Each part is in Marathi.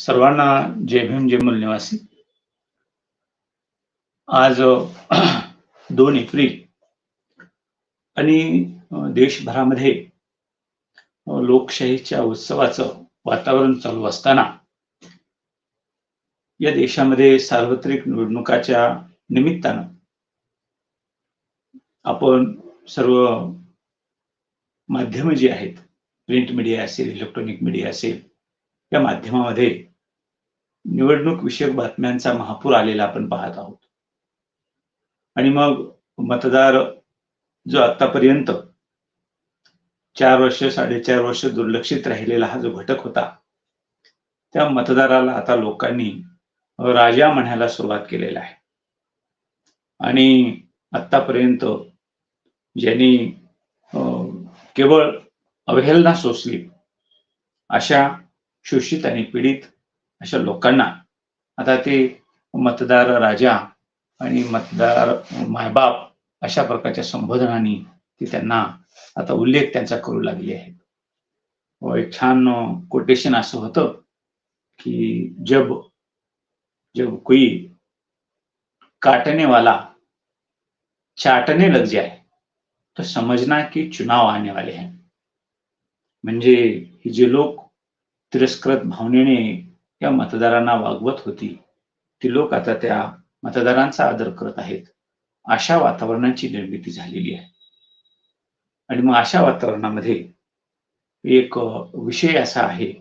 सर्वांना जय भीम जय मूल निवासी आज दोन एप्रिल आणि देशभरामध्ये लोकशाहीच्या उत्सवाचं वातावरण चालू असताना या देशामध्ये सार्वत्रिक निवडणुकाच्या निमित्तानं आपण सर्व माध्यमं जी आहेत प्रिंट मीडिया असेल इलेक्ट्रॉनिक मीडिया असेल या माध्यमामध्ये निवडणूक विषयक बातम्यांचा महापूर आलेला आपण पाहत आहोत. आणि मग मतदार जो आतापर्यंत चार वर्ष साडेचार वर्ष दुर्लक्षित राहिलेला हा जो घटक होता त्या मतदाराला आता लोकांनी राजा म्हणायला सुरुवात केलेला आहे. आणि आतापर्यंत ज्यांनी अं, केवळ अवहेलना सोसली अशा शोषित आणि पीडित अशा लोकांना. आता ते मतदार राजा आणि मतदार मायबाप अशा प्रकारच्या संबोधनाने ती त्यांना आता उल्लेख त्यांचा करू लागले आहे व हो, एक छान कोटेशन असं होतं की जब जब कोई काटने वाला चाटने लग जाए तो समजना की चुनाव आने वाले हैं। म्हणजे हे जे लोक तिरस्कृत भावनेने या मतदारांना वागवत होती. ती लोक आता त्या मतदारांचा आदर करत आहेत. अशा वातावरणाची निर्मिती झालेली आहे. आणि मग अशा वातावरणामध्ये एक विषय असा आहे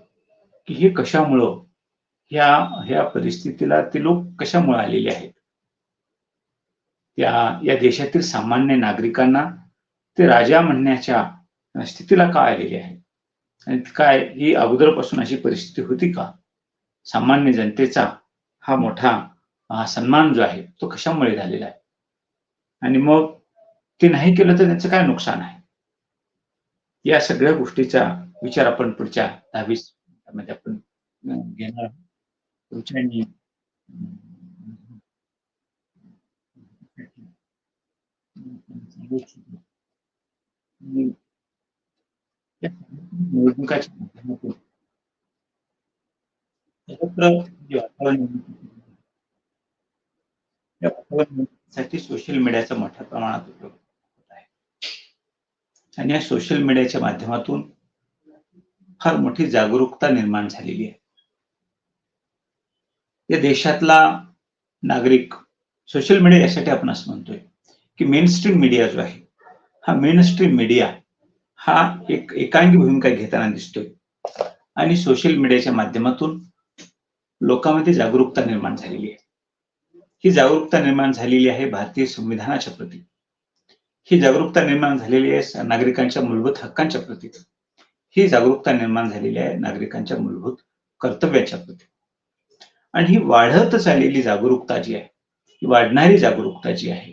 की हे कशामुळं ह्या ह्या परिस्थितीला ते लोक कशामुळे आलेले आहेत? त्या या देशातील सामान्य नागरिकांना ते राजा म्हणण्याच्या स्थितीला का आलेले आहे आणि काय ही अगोदरपासून अशी परिस्थिती होती का? सामान्य जनतेचा हा मोठा सन्मान जो आहे तो कशामुळे झालेला आहे आणि मग ते नाही केलं तर त्यांचं काय नुकसान आहे या सगळ्या गोष्टीचा विचार आपण पुढच्या दहावीसमध्ये आपण घेणार आहोत. पुढच्या निवडणुकाच्या माध्यमातून वातावरणासाठी सोशल मीडियाचा मोठ्या प्रमाणात उपयोग होत आहे. आणि या सोशल मीडियाच्या माध्यमातून फार मोठी जागरूकता निर्माण झालेली आहे. या देशातला नागरिक सोशल मीडिया यासाठी आपण असं म्हणतोय की मेन स्ट्रीम मीडिया जो आहे हा मेन स्ट्रीम मीडिया हा एक एकांगी भूमिका घेताना दिसतोय. आणि सोशल मीडियाच्या माध्यमातून लोकांमध्ये जागरूकता निर्माण झालेली आहे. ही जागरूकता निर्माण झालेली आहे भारतीय संविधानाच्या प्रती. ही जागरूकता निर्माण झालेली आहे नागरिकांच्या मूलभूत हक्कांच्या प्रती. ही जागरूकता निर्माण झालेली आहे नागरिकांच्या मूलभूत कर्तव्याच्या प्रती. आणि ही वाढत चाललेली जागरूकता जी आहे ही वाढणारी जागरूकता जी आहे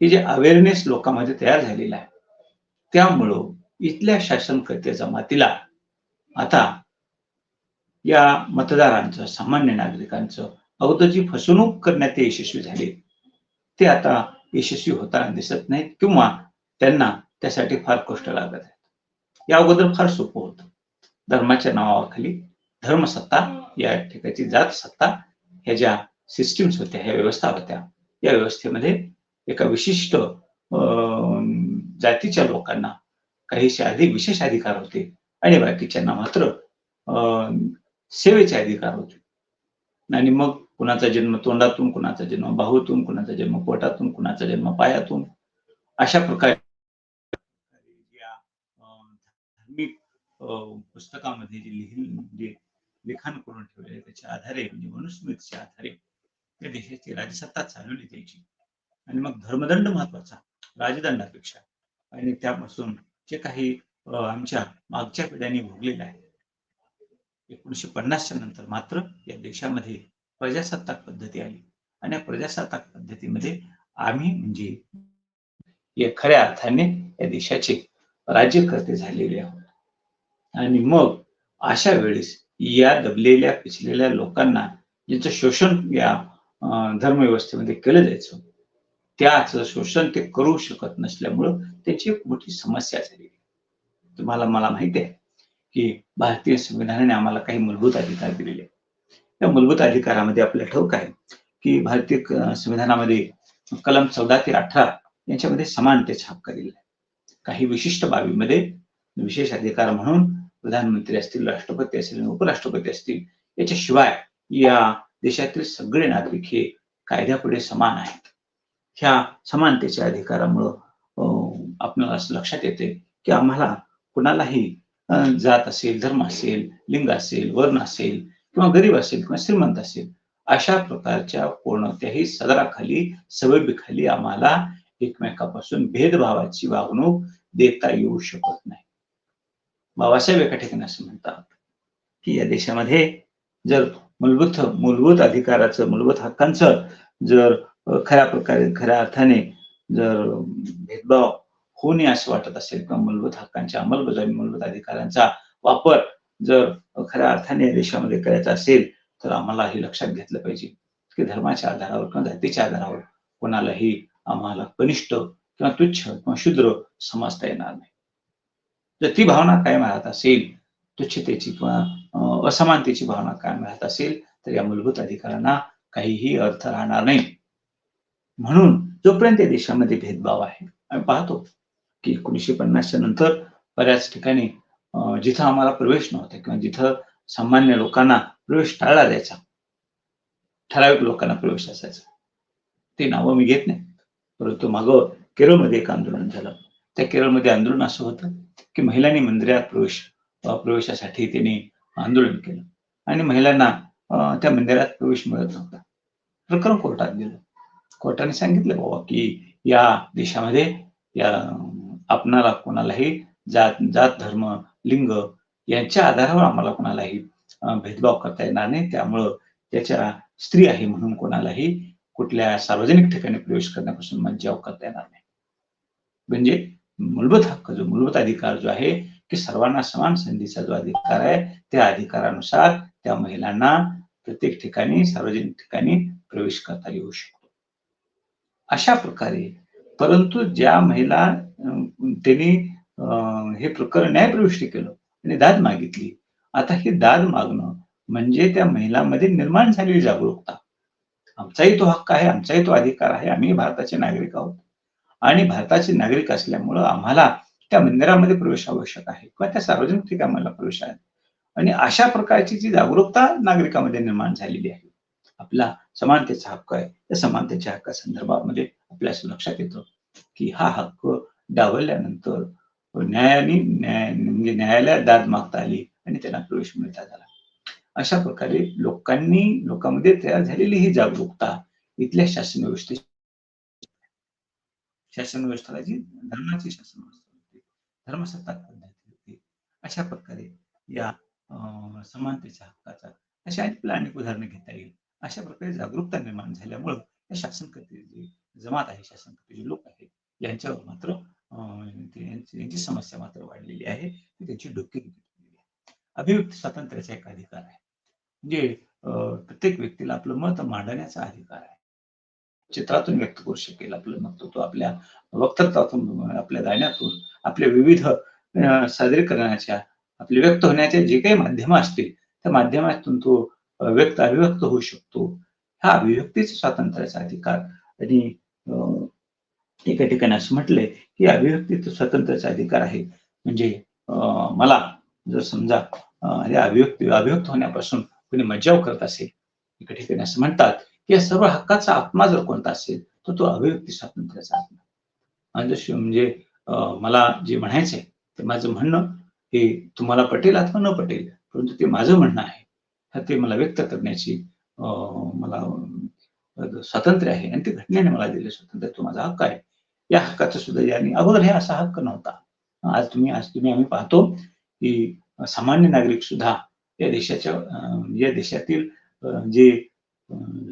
ही जे अवेअरनेस लोकांमध्ये तयार झालेला आहे त्यामुळं इथल्या शासनकर्त्या जमातीला आता या मतदारांचं सामान्य नागरिकांचं अगोदर जी फसवणूक करण्यात ते यशस्वी झाले. ते आता यशस्वी होताना दिसत नाहीत किंवा त्यांना त्यासाठी फार कष्ट लागत आहेत. या अगोदर फार सोपं होतं. धर्माच्या नावाखाली धर्मसत्ता या ठिकाणची जात सत्ता ह्या ज्या सिस्टीम्स होत्या ह्या व्यवस्था होत्या या व्यवस्थेमध्ये एका विशिष्ट अं, जातीच्या लोकांना काहीशे अधिक विशेष अधिकार होते आणि बाकीच्यांना मात्र अं, सेवेचे अधिकार होते. आणि मग कुणाचा जन्म तोंडातून कुणाचा जन्म बाहूतून कुणाचा जन्म पोटातून कुणाचा जन्म पायातून अशा प्रकारे या अं, धार्मिक अं, पुस्तकामध्ये जे लिहिल जे लिखाण करून ठेवले त्याच्या आधारे म्हणजे मनुस्मृतीच्या आधारे त्या देशाची राजसत्ता चालवली जायची. आणि मग धर्मदंड महत्त्वाचा राजदंडापेक्षा. आणि त्यापासून जे काही आमच्या मागच्या पिढ्यांनी भोगलेलं आहे एकोणीशे पन्नासच्या नंतर मात्र या देशामध्ये प्रजासत्ताक पद्धती आली. आणि या प्रजासत्ताक पद्धतीमध्ये आम्ही म्हणजे या खऱ्या अर्थाने या देशाचे राज्यकर्ते झालेले आहोत. आणि मग अशा वेळेस या दबलेल्या पिचलेल्या लोकांना ज्यांचं शोषण या धर्मव्यवस्थेमध्ये केलं जायचं त्याच शोषण ते करू शकत नसल्यामुळं त्याची एक मोठी समस्या झालेली तुम्हाला मला माहिती आहे की भारतीय संविधानाने आम्हाला काही मूलभूत अधिकार दिलेले या मूलभूत अधिकारामध्ये आपल्याला ठाऊक आहे की भारतीय संविधानामध्ये कलम चौदा ते अठरा यांच्यामध्ये समानतेचा हक्क दिला आहे. काही विशिष्ट बाबीमध्ये विशेष अधिकार म्हणून प्रधानमंत्री असतील राष्ट्रपती असतील उपराष्ट्रपती असतील याच्याशिवाय या देशातील सगळे नागरिक हे कायद्यापुढे समान आहेत. ह्या समानतेच्या अधिकारामुळं आपल्याला असं लक्षात येते की आम्हाला कुणालाही जात असेल धर्म असेल लिंग असेल वर्ण असेल किंवा गरीब असेल किंवा श्रीमंत असेल अशा प्रकारच्या कोणत्याही सदराखाली सवयीखाली आम्हाला एकमेकापासून भेदभावाची वागणूक देता येऊ शकत नाही. बाबासाहेब एका ठिकाणी असं म्हणतात की या देशामध्ये जर मूलभूत मूलभूत अधिकाराचं मूलभूत हक्कांचं जर खऱ्या प्रकारे खऱ्या अर्थाने जर भेदभाव होऊ नये असं वाटत असेल किंवा मूलभूत हक्कांच्या अंमलबजावणी मूलभूत अधिकारांचा वापर जर खऱ्या अर्थाने देशामध्ये करायचा असेल तर आम्हाला हे लक्षात घेतलं पाहिजे की धर्माच्या आधारावर किंवा जातीच्या आधारावर कोणालाही आम्हाला कनिष्ठ किंवा तुच्छ किंवा शुद्र समजता येणार नाही. जर ती भावना कायम राहत असेल तुच्छतेची किंवा असमानतेची भावना कायम राहत असेल तर या मूलभूत अधिकारांना काहीही अर्थ राहणार नाही. म्हणून जोपर्यंत या देशामध्ये भेदभाव आहे आम्ही पाहतो की एकोणीसशे पन्नासच्या नंतर बऱ्याच ठिकाणी जिथं आम्हाला प्रवेश नव्हता किंवा जिथं सामान्य लोकांना प्रवेश टाळला जायचा. ठराविक लोकांना प्रवेश असायचा. ते नावं मी घेत नाही. परंतु मागं केरळमध्ये एक आंदोलन झालं. त्या केरळमध्ये आंदोलन असं होतं की महिलांनी मंदिरात प्रवेश प्रवेशासाठी त्यांनी आंदोलन केलं. आणि महिलांना त्या मंदिरात प्रवेश मिळत नव्हता. प्रकरण कोर्टात गेलं. कोर्टाने सांगितलं बाबा की या देशामध्ये या आपणाला कोणालाही जात जात धर्म लिंग यांच्या आधारावर आम्हाला कोणालाही भेदभाव करता येणार नाही. त्यामुळं त्याच्या स्त्री आहे म्हणून कोणालाही कुठल्या सार्वजनिक ठिकाणी प्रवेश करण्यापासून मज्जाव करता येणार नाही. म्हणजे मूलभूत हक्क जो मूलभूत अधिकार जो आहे की सर्वांना समान संधीचा जो अधिकार आहे त्या अधिकारानुसार त्या महिलांना प्रत्येक ठिकाणी सार्वजनिक ठिकाणी प्रवेश करता येऊ शकतो. अशा प्रकारे परंतु ज्या महिला त्यांनी हे प्रकरण न्यायप्रविष्टी केलं त्यांनी दाद मागितली. आता ही दाद मागणं म्हणजे त्या महिलांमध्ये निर्माण झालेली जागरूकता. आमचाही तो हक्क आहे आमचाही तो अधिकार आहे आम्ही भारताचे नागरिक आहोत. आणि भारताचे नागरिक असल्यामुळं आम्हाला त्या मंदिरामध्ये प्रवेश आवश्यक आहे किंवा त्या सार्वजनिक ठिकाणी प्रवेश आहे. आणि अशा प्रकारची जी जागरूकता नागरिकांमध्ये निर्माण झालेली आहे आपला समानतेचा हक्क आहे. त्या समानतेच्या हक्का संदर्भामध्ये आपल्या लक्षात येतं की हा हक्क डावलल्यानंतर न्यायाने न्याय म्हणजे न्यायालयात दाद मागता आली आणि त्यांना प्रवेश मिळता झाला. अशा प्रकारे लोकांनी लोकांमध्ये तयार झालेली ही जागरूकता इथल्या शासन व्यवस्थे शासन व्यवस्थेला जी धर्माची शासन व्यवस्था होती धर्मसत्ताक पद्धती होती अशा प्रकारे या समानतेच्या हक्काचा अशा आपल्याला अनेक उदाहरणं घेता येईल. अशा प्रकारे जागरूकता निर्माण झाल्यामुळं या शासनकर्ते जे जमात आहे शासनकर्ते जे लोक आहेत यांच्यावर मात्र यांची समस्या मात्र वाढलेली आहे. त्यांची डोके अभिव्यक्ती स्वातंत्र्याचा एक अधिकार आहे. म्हणजे प्रत्येक व्यक्तीला आपलं मत मांडण्याचा अधिकार आहे. चित्रातून व्यक्त करू शकेल आपलं मत तो आपल्या वक्तृत्वातून आपल्या गाण्यातून आपल्या विविध सादरीकरणाच्या आपले व्यक्त होण्याचे जे काही माध्यम असतील त्या माध्यमातून तो व्यक्त अभिव्यक्त होऊ शकतो. हा अभिव्यक्तीचा स्वातंत्र्याचा अधिकार. आणि एका ठिकाणी असं म्हटलंय की अभिव्यक्तीचा स्वातंत्र्याचा अधिकार आहे. म्हणजे मला जर समजा या अभिव्यक्ती अभिव्यक्त होण्यापासून कोणी मज्जाव करत असेल एका ठिकाणी असं म्हणतात की या सर्व हक्काचा आत्मा जर कोणता असेल तर तो अभिव्यक्ती स्वातंत्र्याचा आत्मा. म्हणजे मला जे म्हणायचंय ते माझं म्हणणं हे तुम्हाला पटेल अथवा न पटेल परंतु ते माझं म्हणणं आहे. ते मला व्यक्त करण्याची मला स्वातंत्र्य आहे. आणि ते घटनेने मला दिले स्वातंत्र्य तो माझा हक्क आहे. या हक्काचा सुद्धा यांनी अगोदर हे असा हक्क नव्हता. आज तुम्ही आज तुम्ही आम्ही पाहतो की सामान्य नागरिक सुद्धा या देशाच्या या देशातील जे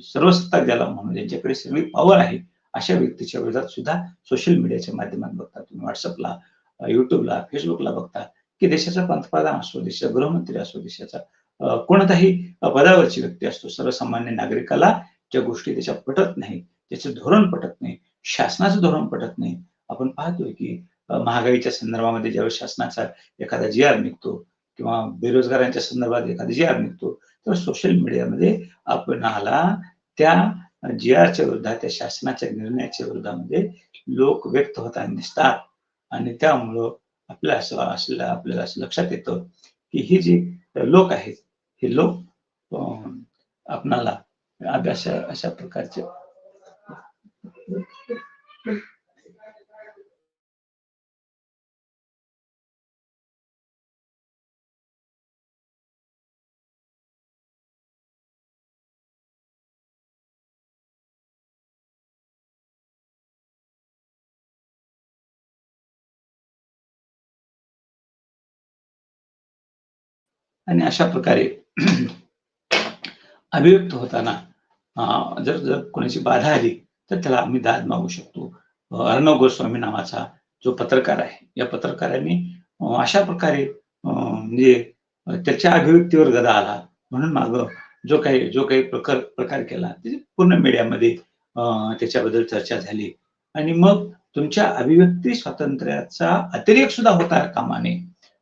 सर्वसत्ता ज्याला म्हणून ज्यांच्याकडे सगळी पॉवर आहे अशा व्यक्तीच्या विरोधात सुद्धा सोशल मीडियाच्या माध्यमात बघता तुम्ही. व्हॉट्सअपला युट्यूबला फेसबुकला बघता की देशाचा पंतप्रधान असो देशाचा गृहमंत्री असो देशाचा कोणताही पदावरची व्यक्ती असतो सर्वसामान्य नागरिकाला ज्या गोष्टी त्याच्या पटत नाही त्याचं धोरण पटत नाही शासनाचं धोरण पटत नाही आपण पाहतोय की महागाईच्या संदर्भामध्ये ज्यावेळेस शासनाचा एखादा जी आर निघतो किंवा बेरोजगारांच्या संदर्भात एखादा जी आर निघतो तर सोशल मीडियामध्ये आपणाला त्या जी आरच्या विरोधात त्या शासनाच्या निर्णयाच्या विरोधामध्ये लोक व्यक्त होताना दिसतात. आणि त्यामुळं आपल्या असं असलं आपल्याला असं लक्षात येतं की ही जी लोक आहेत हे लोक आपणाला अशा अशा प्रकारचे आणि अशा प्रकारे अभिव्यक्त होताना जर जर कोणाची बाधा आली तर त्याला आम्ही दाद मागू शकतो. अर्णव गोस्वामी नावाचा जो पत्रकार आहे या पत्रकारांनी अशा प्रकारे म्हणजे त्याच्या अभिव्यक्तीवर गदा आला. म्हणून माग जो काही जो काही प्रकार प्रकार केला पूर्ण मीडियामध्ये त्याच्याबद्दल चर्चा झाली. आणि मग तुमच्या अभिव्यक्ती स्वातंत्र्याचा अतिरेक सुद्धा होता कामाने.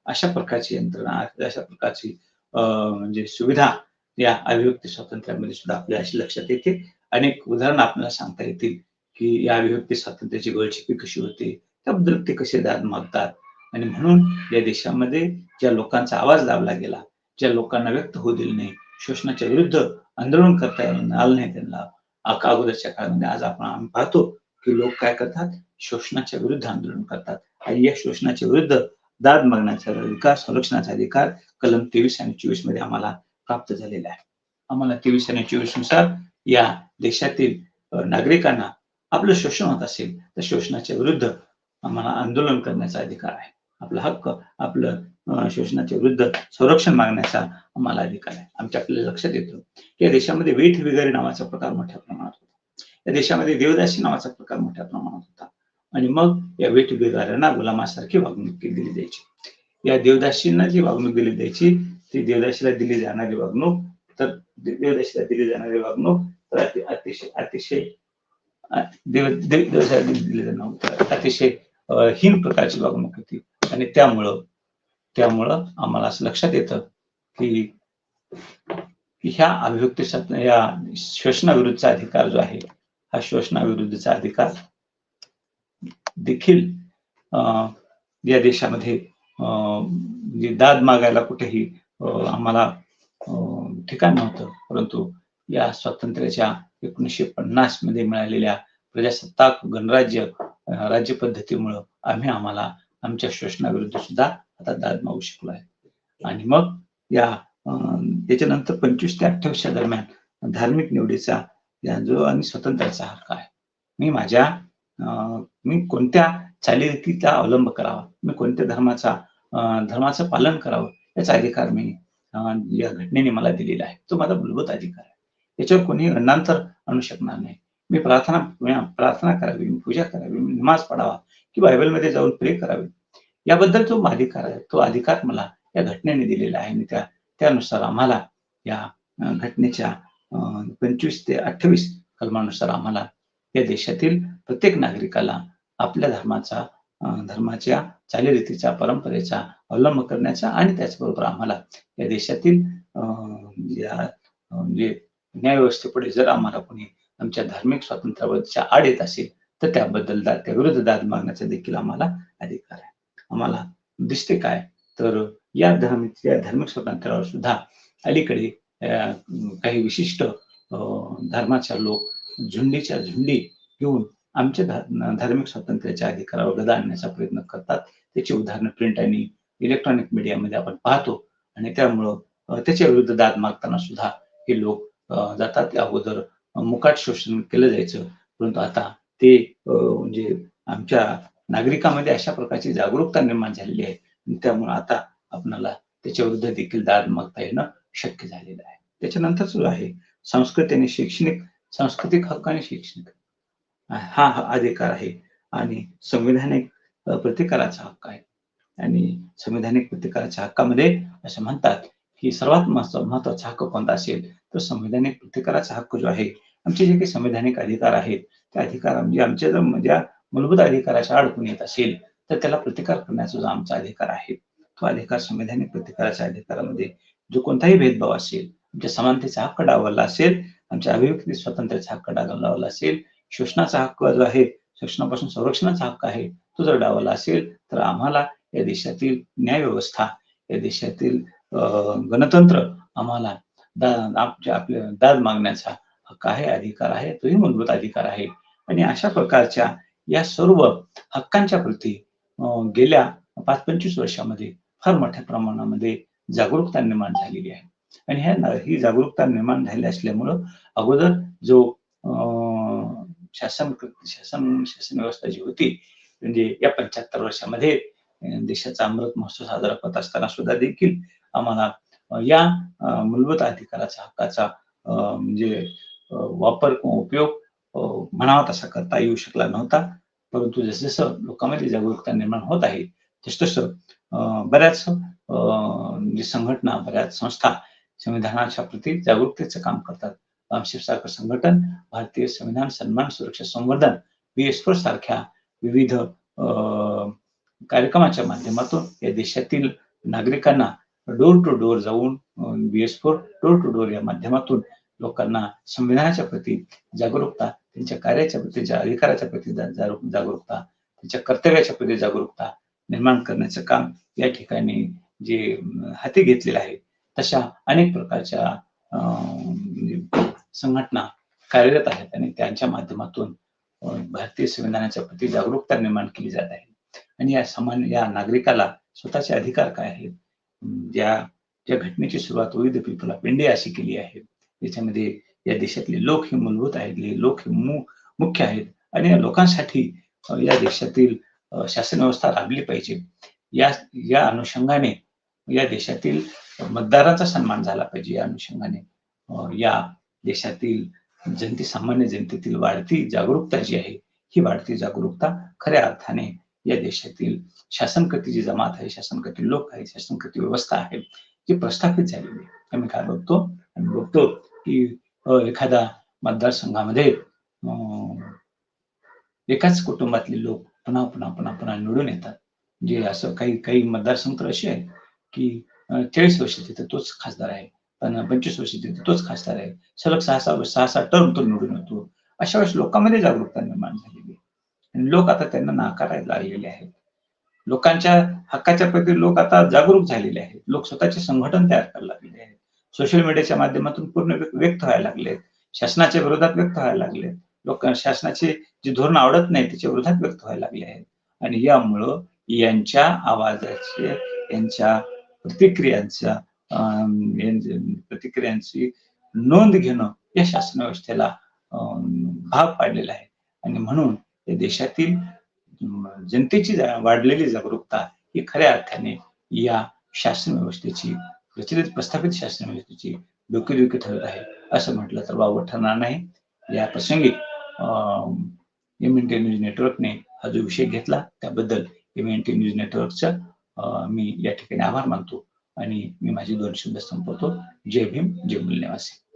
अशा प्रकारची यंत्रणा अशा प्रकारची म्हणजे सुविधा या अभिव्यक्ती स्वातंत्र्यामध्ये सुद्धा आपल्या अशी लक्षात येते अनेक उदाहरणं आपल्याला सांगता येतील की या अभिव्यक्ती स्वातंत्र्याची गळचिपी कशी होते त्याबद्दल ते कसे दाद मागतात? आणि म्हणून या देशामध्ये ज्या लोकांचा आवाज दाबला गेला ज्या लोकांना व्यक्त होऊ दिले नाही शोषणाच्या विरुद्ध आंदोलन करता आलं नाही त्यांना अगोदरच्या काळामध्ये आज आपण आम्ही पाहतो की लोक काय करतात? शोषणाच्या विरुद्ध आंदोलन करतात. आणि या शोषणाच्या विरुद्ध दाद मागण्याचा अधिकार संरक्षणाचा अधिकार कलम तेवीस आणि चोवीसमध्ये आम्हाला प्राप्त झालेला आहे. आम्हाला तेवीस आणि चोवीसनुसार या देशातील नागरिकांना आपलं शोषण होत असेल तर शोषणाच्या विरुद्ध आम्हाला आंदोलन करण्याचा अधिकार आहे. आपला हक्क आपलं शोषणाच्या विरुद्ध संरक्षण मागण्याचा आम्हाला अधिकार आहे. आमच्या आपल्याला लक्षात येतो की या देशामध्ये वेठ विगारी नावाचा प्रकार मोठ्या प्रमाणात होता. या देशामध्ये देवदासी नावाचा प्रकार मोठ्या प्रमाणात होता. आणि मग या वेठ गुलामासारखी वागणूक दिली द्यायची. या देवदासींना जी वागणूक दिली द्यायची ती देवदाशीला दिली जाणारी वागणूक तर देवदाशीला दिली जाणारी वागणूक तर अतिशय अतिशय देव देवदासीला दिली जाणार अतिशय हीन प्रकारची वागणूक होती. आणि त्यामुळं त्यामुळं आम्हाला असं लक्षात येतं की ह्या अभिव्यक्ती या शोषणाविरुद्धचा अधिकार जो आहे हा शोषणाविरुद्धचा अधिकार देखील या देशामध्ये म्हणजे दाद मागायला कुठेही आम्हाला ठिकाण नव्हतं. परंतु या स्वातंत्र्याच्या एकोणीसशे पन्नासमध्ये मिळालेल्या प्रजासत्ताक गणराज्य राज्य पद्धतीमुळं आम्ही आम्हाला आमच्या शोषणाविरुद्ध सुद्धा आता दाद मागू शकलो आहे. आणि मग या त्याच्यानंतर पंचवीस ते अठ्ठावीसच्या दरम्यान धार्मिक निवडीचा या जो आणि स्वतंत्राचा हक्क आहे. मी माझ्या मी कोणत्या चालीरीतीचा अवलंब करावा? मी कोणत्या धर्माचा धर्माचं पालन करावं? याचा अधिकार मी या घटनेने मला दिलेला आहे. तो माझा मूलभूत अधिकार आहे. याच्यावर कोणी गंडांतर आणू शकणार नाही. मी प्रार्थना प्रार्थना करावी मी पूजा करावी मी नमाज पडावा की बायबलमध्ये जाऊन प्रे करावे. याबद्दल जो अधिकार आहे तो अधिकार मला या घटनेने दिलेला आहे. आणि त्या त्यानुसार आम्हाला या घटनेच्या पंचवीस ते अठ्ठावीस कलमानुसार आम्हाला या देशातील प्रत्येक नागरिकाला आपल्या धर्माचा धर्माच्या चालीरीतीचा परंपरेचा अवलंब करण्याचा आणि त्याचबरोबर आम्हाला या देशातील या म्हणजे न्यायव्यवस्थेपुढे जर आम्हाला कोणी आमच्या धार्मिक स्वातंत्र्यावरच्या आड येत असेल तर त्याबद्दल दा त्याविरुद्ध दाद मागण्याचा देखील आम्हाला अधिकार आहे. आम्हाला दिसते काय? तर या धार्मिक या धार्मिक स्वातंत्र्यावर सुद्धा अलीकडे काही विशिष्ट धर्माच्या लोक झुंडीच्या झुंडी घेऊन आमच्या धार्मिक स्वातंत्र्याच्या अधिकारावर गदा आणण्याचा प्रयत्न करतात. त्याची उदाहरणं प्रिंट आणि इलेक्ट्रॉनिक मीडियामध्ये आपण पाहतो. आणि त्यामुळं त्याच्या विरुद्ध दाद मागताना सुद्धा हे लोक जातात. अगोदर मुकाट शोषण केलं जायचं. परंतु आता ते म्हणजे आमच्या नागरिकांमध्ये अशा प्रकारची जागरूकता निर्माण झालेली आहे. त्यामुळे आता आपणाला त्याच्या विरुद्ध देखील दाद मागता येणं शक्य झालेलं आहे. त्याच्यानंतर सुद्धा आहे संस्कृती आणि शैक्षणिक सांस्कृतिक हक्क आणि शैक्षणिक. हा अधिकार आहे आणि संविधानिक प्रतिकाराचा हक्क आहे. आणि संविधानिक प्रतिकाराच्या हक्कामध्ये असं म्हणतात की सर्वात महत्त्वाचा हक्क कोणता असेल तर संविधानिक प्रतिकाराचा हक्क जो आहे आमचे जे काही संविधानिक अधिकार आहेत त्या अधिकार म्हणजे आमच्या जर ज्या मूलभूत अधिकाराच्या अडकून येत असेल तर त्याला प्रतिकार करण्याचा जो आमचा अधिकार आहे तो अधिकार संविधानिक प्रतिकाराच्या अधिकारामध्ये जो कोणताही भेदभाव असेल आमच्या समानतेचा हक्क डावलला असेल आमच्या अभिव्यक्ती स्वातंत्र्याचा हक्क डावला असेल शोषणाचा हक्क जो आहे शोषणापासून संरक्षणाचा हक्क आहे तो जर डावला असेल तर आम्हाला या देशातील न्याय व्यवस्था या देशातील गणतंत्र आम्हाला आपल्या दाद मागण्याचा हक्क आहे अधिकार आहे तोही मूलभूत अधिकार आहे. आणि अशा प्रकारच्या या सर्व हक्कांच्या प्रती गेल्या पाच पंचवीस वर्षामध्ये फार मोठ्या प्रमाणामध्ये जागरूकता निर्माण झालेली आहे. आणि ह्या ही जागरूकता निर्माण झाली असल्यामुळं अगोदर जो शासन शासन शासन व्यवस्था जी होती म्हणजे या पंच्याहत्तर वर्षामध्ये देशाचा अमृत महोत्सव साजरा करत असताना सुद्धा देखील आम्हाला या मूलभूत अधिकाराचा हक्काचा म्हणजे वापर किंवा उपयोग म्हणावा तसा करता येऊ शकला नव्हता. परंतु जसं जसं लोकांमध्ये जागरूकता निर्माण होत आहे तस तसं बऱ्याच म्हणजे संघटना बऱ्याच संस्था संविधानाच्या प्रती जागरूकतेचं काम करतात. शिवसागर संघटन भारतीय संविधान सन्मान सुरक्षा संवर्धन बी एस फोर सारख्या विविध कार्यक्रमाच्या माध्यमातून या देशातील नागरिकांना डोर टू डोर जाऊन B S four door to door या माध्यमातून लोकांना संविधानाच्या प्रती जागरूकता त्यांच्या कार्याच्या प्रती अधिकाराच्या प्रती जागरूकता त्यांच्या कर्तव्याच्या प्रती जागरूकता निर्माण करण्याचं काम या ठिकाणी जे हाती घेतलेलं आहे तशा अनेक प्रकारच्या संघटना कार्यरत आहेत आणि त्यांच्या माध्यमातून भारतीय संविधानाच्या प्रती जागरूकता निर्माण केली जात आहे. आणि या सामान्य या नागरिकाला स्वतःचे अधिकार काय आहेत? ज्या ज्या घटनेची सुरुवात विविध पीपल ऑफ इंडिया अशी केली आहे. त्याच्यामध्ये या देशातले लोक हे मूलभूत आहेत लोक हे मुख्य आहेत. आणि या लोकांसाठी या देशातील शासन व्यवस्था राबली पाहिजे. या या अनुषंगाने या देशातील मतदाराचा सन्मान झाला पाहिजे. या अनुषंगाने या देशातील जनते सामान्य जनतेतील वाढती जागरूकता जी आहे ही वाढती जागरूकता खऱ्या अर्थाने या देशातील शासनकर्ती जी जमात आहे शासनकर्ती लोक आहे शासनकर्ती व्यवस्था आहे जी प्रस्थापित झालेली आहे. आम्ही काय बघतो? आम्ही बघतो की एखाद्या मतदारसंघामध्ये एकाच कुटुंबातले लोक पुन्हा पुन्हा पुन्हा पुन्हा निवडून येतात. जे असं काही काही मतदारसंघ तर असे आहेत की चाळीस वर्ष तिथे तोच खासदार आहे. पंचवीस वर्ष तिथे तोच खासदार आहे. सलग सहा सहा सहा सहा टर्म तो निवडून येतो. अशा वेळेस लोकांमध्ये जागरूकता निर्माण झालेली आहे. आणि लोक आता त्यांना नाकारायला लागलेले आहेत. लोकांच्या हक्काच्या प्रती लोक आता जागरूक झालेले आहेत. लोक स्वतःचे संघटन तयार करायला लागलेले आहेत. सोशल मीडियाच्या माध्यमातून पूर्ण व्यक्त व्हायला लागलेत शासनाच्या विरोधात व्यक्त व्हायला लागलेत लोक शासनाचे जे धोरण आवडत नाही त्याच्या विरोधात व्यक्त व्हायला लागले आहेत. आणि यामुळं यांच्या आवाजाचे यांच्या प्रतिक्रियांचा प्रतिक्रियांची नोंद घेणं या शासन व्यवस्थेला भाग पाडलेला आहे. आणि म्हणून देशातील जनतेची वाढलेली जागरूकता ही खऱ्या अर्थाने या शासन व्यवस्थेची प्रचलित प्रस्थापित शासन व्यवस्थेची डोकेदुखी ठरत आहे. असं म्हटलं तर वावं ठरणार नाही. या प्रसंगी एम एन टी न्यूज नेटवर्कने हा जो विषय घेतला त्याबद्दल एम एन टी न्यूज नेटवर्कचं मी या ठिकाणी आभार मानतो. आणि मी माझे दोन शब्द संपवतो. जय भीम जय मूल्यवासी